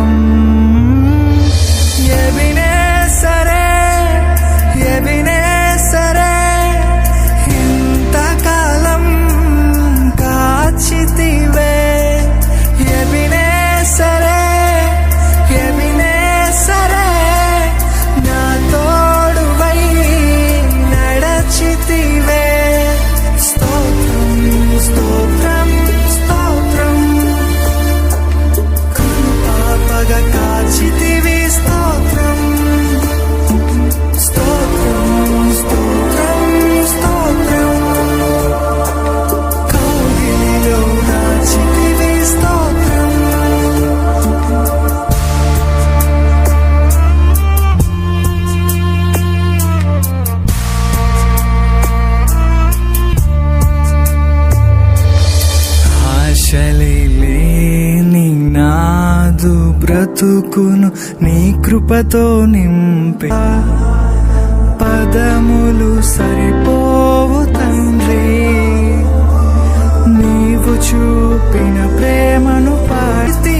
స్తోత్రం కాదు బ్రతుకును నీ కృపతో నింపే. పదములు సరిపోవు తండ్రి. నీవు చూపిన ప్రేమను పాడితే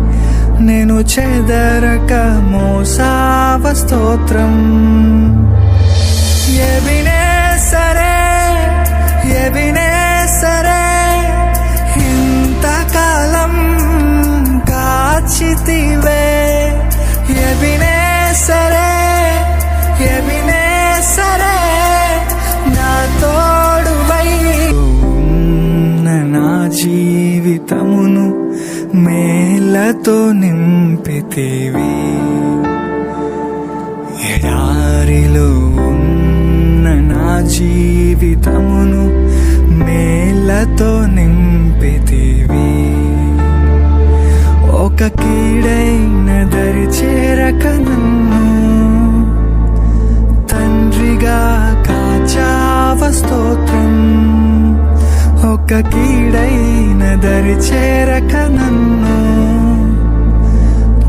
నేను చెదరక మోసావ స్తోత్రం. ఎవినే సరే ఎవినే జీవితమును మేలతో నింపితివి. ఎడారిలో ఉన్న నా జీవితమును మేలతో నింపితివి. ఒక కీడైన దరి చేరక నన్ను తండ్రిగా కాచావ స్తోత్రం. కీడైన దరి చేరక నన్ను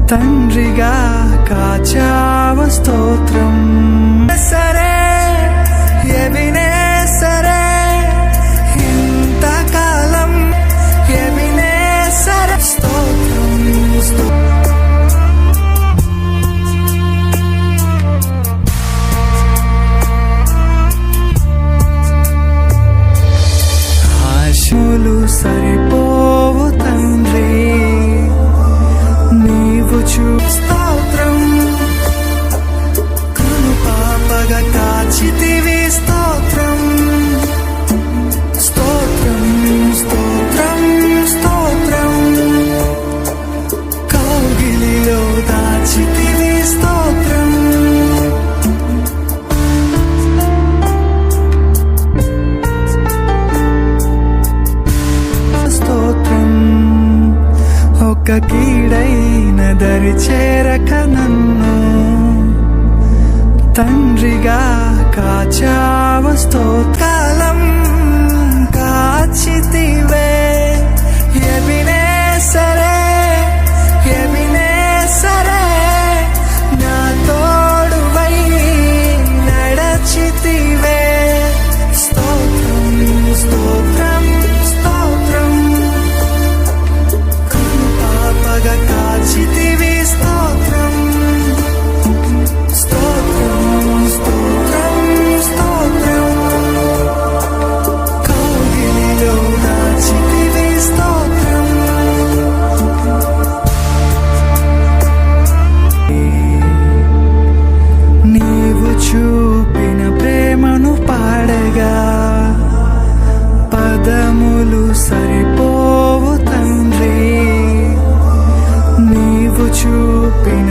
తండ్రిగా కాచావ స్తోత్రం. కీడైన దరి చేరక నన్ను తండ్రిగా కాచావ స్తోత్కాలం చూపిన ప్రేమను పాడగా పదములు సరిపోవు తండ్రి. నీవు చూపిన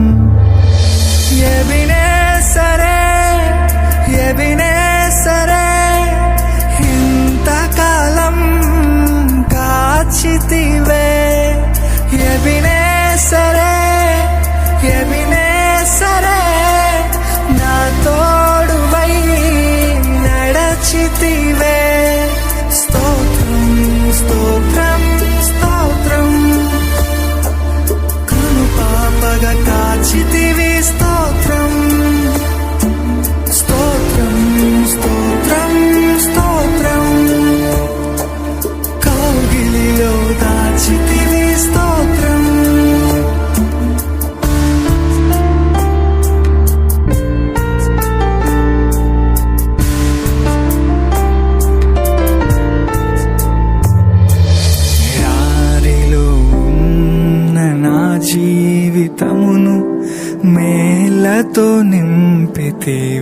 నింపితివి